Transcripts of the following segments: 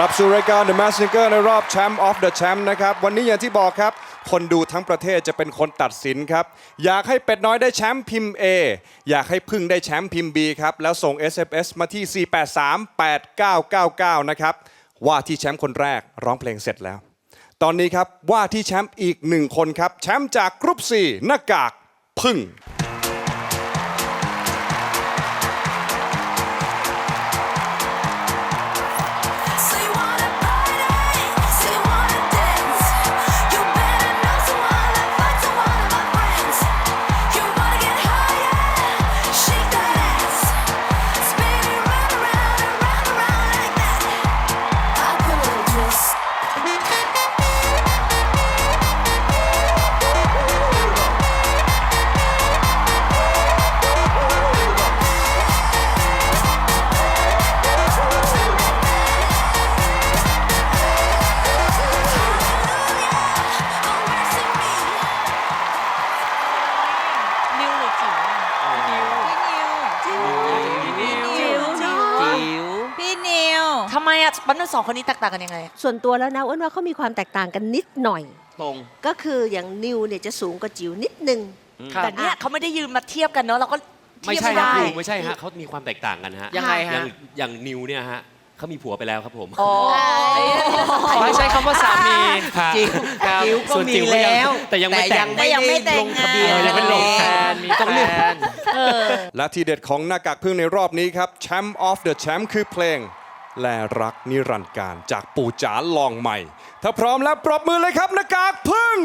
กลับสู่รายการ The Mask Singer ในรอบ Champ of the Champ นะครับ วันนี้อย่างที่บอกครับ คนดูทั้งประเทศจะเป็นคนตัดสินครับ อยากให้เป็ดน้อยได้แชมป์พิมพ์ A อยากให้พึ่งได้แชมป์พิมพ์ B ครับ แล้วส่ง SMS มาที่ 4838999 นะครับ ว่าที่แชมป์คนแรกร้องเพลงเสร็จแล้ว ตอนนี้ครับว่าที่แชมป์อีกหนึ่งคนครับ แชมป์จากกรุ๊ป4หน้ากากพึ่ง สองคนนี้แตกต่างกันยังไง ส่วนตัวแล้วนะอ้วนว่าเขามีความแตกต่างกันนิดหน่อย ตรง ก็คืออย่างนิวเนี่ยจะสูงกว่าจิ๋วนิดนึง ครับ แต่เนี่ยเขาไม่ได้ยืนมาเทียบกันเนาะเราก็ไม่เทียบใช่ไม่ฮะได้ครูไม่ใช่ฮะเขามีความแตกต่างกันฮะยังไงอฮะย่างอย่างนิวเนี่ยฮะเขามีผัวไปแล้วครับผม อ๋อขอให้ใช้คำว่าสามีครับจิ๋วครับจิ๋วก็ส่วนมีจิ๋วก็ยังแล้วแต่ยังไม่แต่ง แต่ยังไม่แต่งลงทะเบียนเออยังไม่ลงแฟนมีต้องเลือกแฟนและทีเด็ดของหน้ากากพึ่งในรอบนี้ครับแชมป์ of the Champ คือเพลง และรักนิรันดร์การจากปู่จ๋าลองใหม่ ถ้าพร้อมแล้วปรบมือเลยครับหน้ากากพึ่ง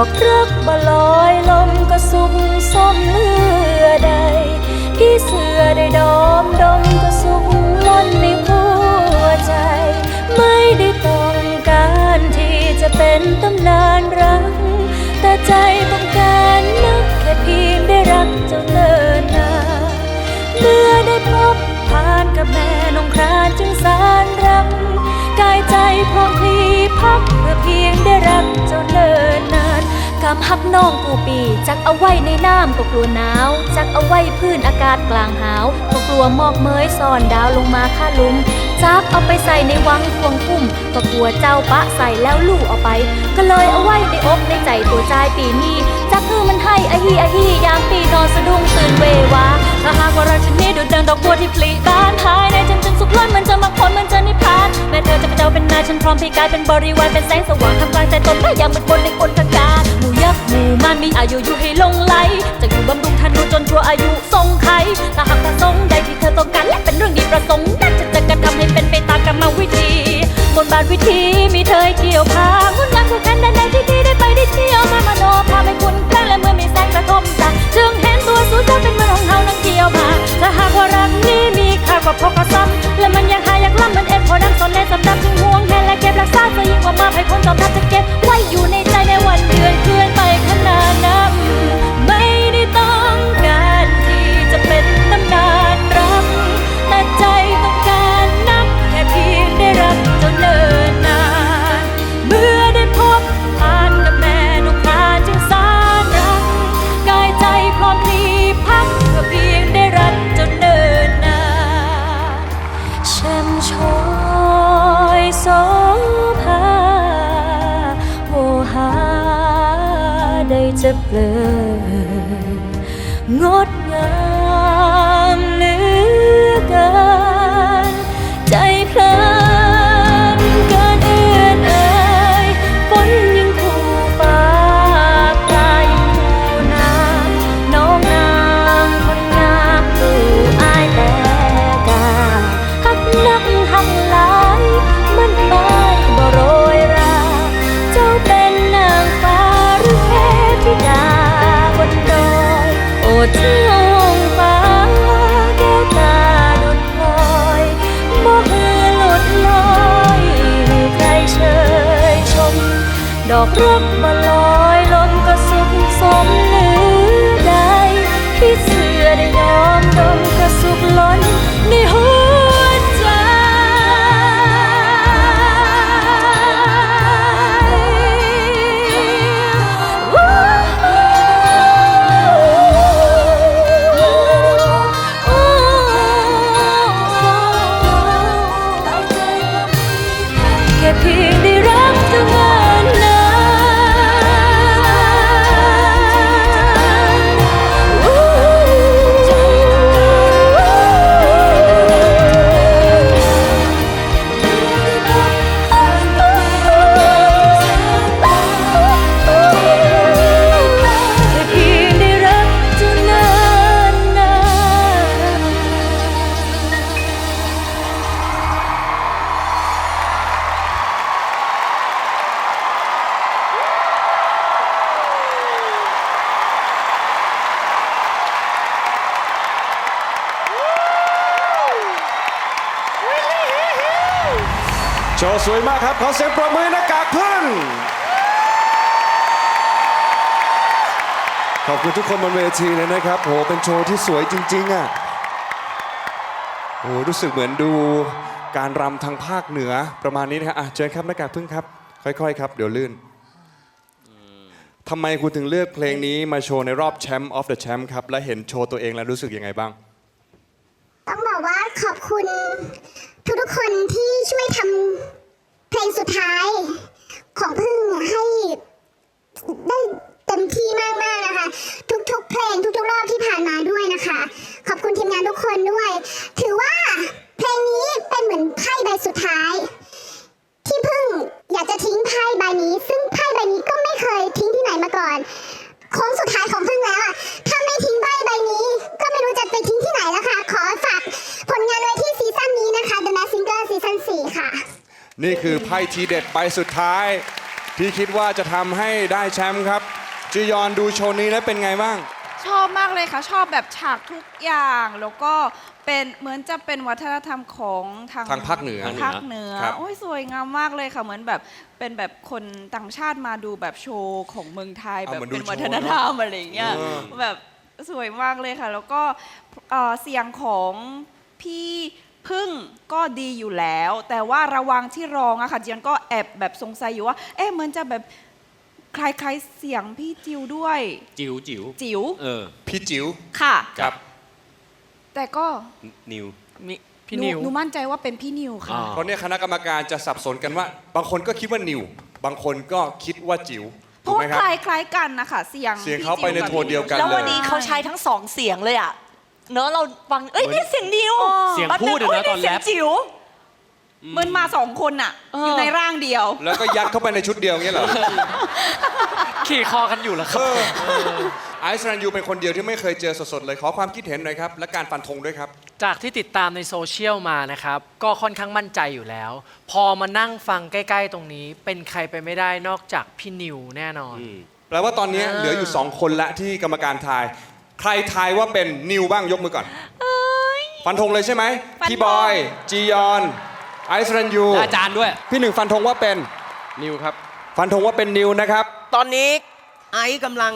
อกรักบ่ลอยลมก็สุกส้มเลือใด พี่เสือได้ดอมดมก็สุกล้นในหัวใจ ไม่ได้ต้องการที่จะเป็นตำนานรัก แต่ใจต้องการนักแค่เพียงได้รักเจ้าเลิศนาเมื่อได้พบผ่านกับแม่นงครานจึงสารรักกายใจพร้อมพลีพักเพื่อเพียงได้รักเจ้าเลิศนา กำฮักน้องกูปี จักเอาไว้ในน้ำก็กลัวหนาว จักเอาไว้พื้นอากาศกลางหาวก็กลัวหมอกเมยซ่อนดาวลงมาค่าลุม จักเอาไปใส่ในวังควงคุ้มก็กลัวเจ้าปะใส่แล้วลูกเอาไป ก็เลยเอาไว้ในอกในใจตัวใจายปีนี้ จักคือมันให้อะฮีอะฮียามปีนอนสะดุ้งตื่นเววาถ้าหากว่ารักฉันนี้ดูดังดอกบัวที่ผลิบานภายในฉันจึงสุขล้นมันจะมาพ้นมันจะนิพพานแม้เธอจะเป็นเจ้าเป็นนายฉันพร้อมที่กายเป็นบริวารเป็นแสงสว่างทำกลางใจตนและยามมืดบนในอนทการห มู่มันมีอายุอยู่ให้ลงไหลจะอยู่บำรุงธนูจนชั่วอายุทรงไขถ้าหากประสงค์ใดที่เธอต้องการและเป็นเรื่องดีประสงค์นั้นจะจะกระทำให้เป็นไปตามกรรมวิธีบนบานวิธีมีเธอเกี่ยวพางดงามคู่กันด้านใดที่ดีได้ไปได้เที่ยวมามโนพาพให้คุณแครงและเมื่อมีแสงกระทบตาจึงเห็น สูเธอเป็นเหมือนของเฮานังเกี่ยวมาถ้าหากว่ารักนี้มีค่ากว่าพกกระซ้ำและมันยังหาอยากล้ำมันเอ็ดพอดังสนในสำนักจึงห่วงแหนและเก็บรักษาจะยิ่งกว่ามาให้คนตอบรับจะเก็บไว้อยู่ในใจในวันเดือนเคลื่อนไปขนาดนั้น จะเปลือ งดงาม ดอกรักมาลอยลมก็สุขสม โชว์สวยมากครับ ขอเสียงปรบมือหน้ากากพึ่งขอบคุณทุกคนบนเวทีเลยนะครับโหเป็นโชว์ที่สวยจริงๆอะโหรู้สึกเหมือนดูการรำทางภาคเหนือประมาณนี้นะครับอะเชิญครับหน้ากากพึ่งครับ ค่อยๆ ครับ เดี๋ยวลื่นทำไมคุณถึงเลือกเพลงนี้มาโชว์ในรอบแชมป์ออฟเดอะแชมป์ครับ และเห็นโชว์ตัวเองแล้วรู้สึกยังไงบ้าง ต้องบอกว่าขอบคุณ ทุกๆคนที่ช่วยทำเพลงสุดท้ายของพึ่งเนี่ยให้ได้เต็มที่มากๆนะคะ ทุกๆเพลงทุกๆรอบที่ผ่านมาด้วยนะคะ ขอบคุณทีมงานทุกคนด้วยถึ ค่ะ นี่คือไพ่ทีเด็ดใบสุดท้าย ที่คิดว่าจะทำให้ได้แชมป์ครับจียอนดูโชว์นี้แล้วเป็นไงบ้าง ชอบมากเลยค่ะ ชอบแบบฉากทุกอย่าง แล้วก็เป็นเหมือนจะเป็นวัฒนธรรมของทางทางภาคเหนือภาคเหนือครับ โอ้ยสวยงามมากเลยค่ะ เหมือนแบบเป็นแบบคนต่างชาติมาดูแบบโชว์ของเมืองไทยเอาแบบเหมือนดูเป็นโชว์วัฒนธรรมอะไรอย่างเงี้ยเออ แบบสวยมากเลยค่ะ แล้วก็เอ่อเสียงของพี่ พึ่งก็ดีอยู่แล้ว แต่ว่าระหวังที่ร้องอะค่ะเจียนก็แอบแบบสงสัยอยู่ว่า เอ๊ะเหมันจะแบบคล้ายๆเสียงพี่จิวด้วย จิ๋วจิ๋วจิ๋วเออพี่จิ๋วค่ะครับแต่ก็นิว มีพี่หนูนิว หนูมั่นใจว่าเป็นพี่นิวค่ะ อ่า เพราะเนี่ยคณะกรรมการจะสับสนกันว่า บางคนก็คิดว่านิว บางคนก็คิดว่าจิ๋วเพถูกราะไหมว่าครับคล้ายคล้ายๆกันนะคะเสียงเสียงพี่เขาไปในจิ๋กับโทนเดียวกัน แล้ววันเลยนี้เขาใช้ทั้งสองเสียงเลยอะ เนอะเราฟัง เอ้ยนี่เสียงนิวเสียงแป๊บพูดนึอะนะโยตอนแรป เสียงจิ๋วเหมือนมาสองคนน่ะเออออยู่ในร่างเดียว แล้วก็ยัดเข้าไปในชุดเดียวอย่างเงี้ยเหรอ ขี่คอกันอยู่แล้วครับ ไอซ์รันยูเป็นคนเดียวที่ไม่เคยเจอสดๆเลยขอความคิดเห็นหน่อยครับและการฟันธงด้วยครับ จากที่ติดตามในโซเชียลมานะครับ ก็ค่อนข้างมั่นใจอยู่แล้ว พอมานั่งฟังใกล้ ๆ ตรงนี้ เป็นใครไปไม่ได้นอกจากพี่นิวแน่นอนอืมแปลว่าตอนนี้เออเหลืออยู่ 2 คนละที่กรรมการทาย ใครทายว่าเป็นนิวบ้างยกมือก่อนฟันธงเลยใช่ไหมฟันธง พี่บอย จียอน ไอซ์รันยู และอาจารย์ด้วย พี่หนึ่งฟันธงว่าเป็น นิวครับ ฟันธงว่าเป็นนิวนะครับ ตอนนี้ไอซ์กำลัง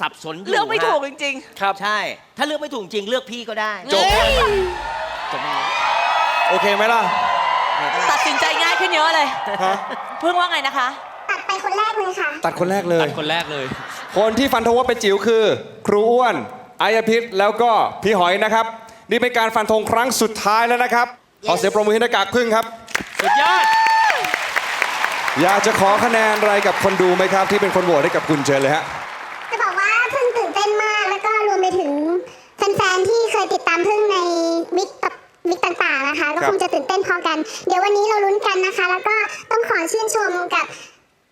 สับสนอยู่เลือกไม่ถูกฮะจริงครับ ใช่ ถ้าเลือกไม่ถูกจริงเลือกพี่ก็ได้จบจบไหมโอเคไหมล่ะๆตัดสินใจง่ายขึ้นเยอะเลย ฮะ เพิ่งว่าไงนะคะ ตัดไปคนแรกเลยค่ะ ตัดคนแรกเลยคนแรกเลย คนที่ฟันธงว่าเป็นจิ๋วคือ ครูอ้วน อายพิษแล้วก็พี่หอยนะครับ นี่เป็นการฟันธงครั้งสุดท้ายแล้วนะครับ ขอเสียงปรบมือให้หน้ากากพึ่งครับ สุดยอด อยากจะขอคะแนนอะไรกับคนดูไหมครับ ที่เป็นคนโหวตให้กับคุณเชิญเลยฮะ จะบอกว่าเพิ่งตื่นเต้นมาก แล้วก็รวมไปถึงแฟนๆที่เคยติดตามเพิ่งในวิกกับวิกต่างๆนะคะ ก็ครับคงจะตื่นเต้นพอกัน เดี๋ยววันนี้เราลุ้นกันนะคะ แล้วก็ต้องขอชื่นชมกับ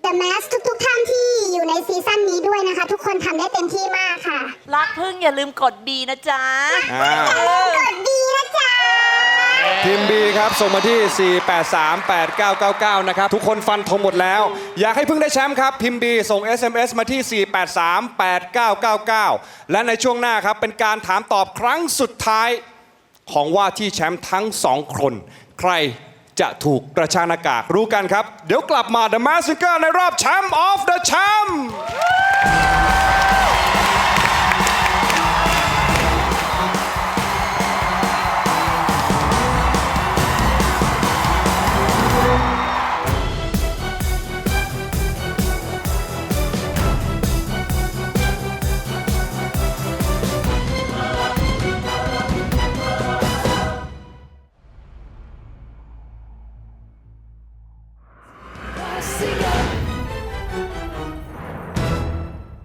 The Mask ทุกๆท่านที่อยู่ในซีซั่นนี้ด้วยนะคะ ทุกคนทำได้เต็มที่มากค่ะรักพึ่งอย่าลืมกดบีนะจ๊ะ อ่า กดดีนะจ๊ะ ทีม B ครับ ส่งมาที่ 4838999 นะครับ ทุกคนฟันธงหมดแล้ว อยากให้เพิ่งได้แชมป์ครับพิมพ์ B ส่ง SMS มาที่ 4838999 และในช่วงหน้าครับ เป็นการถามตอบครั้งสุดท้าย ของว่าที่แชมป์ทั้งสองคน ใคร จะถูกกระชากหน้ากากรู้กันครับ เดี๋ยวกลับมา The Mask Singer ในรอบแชมป์ of the Champ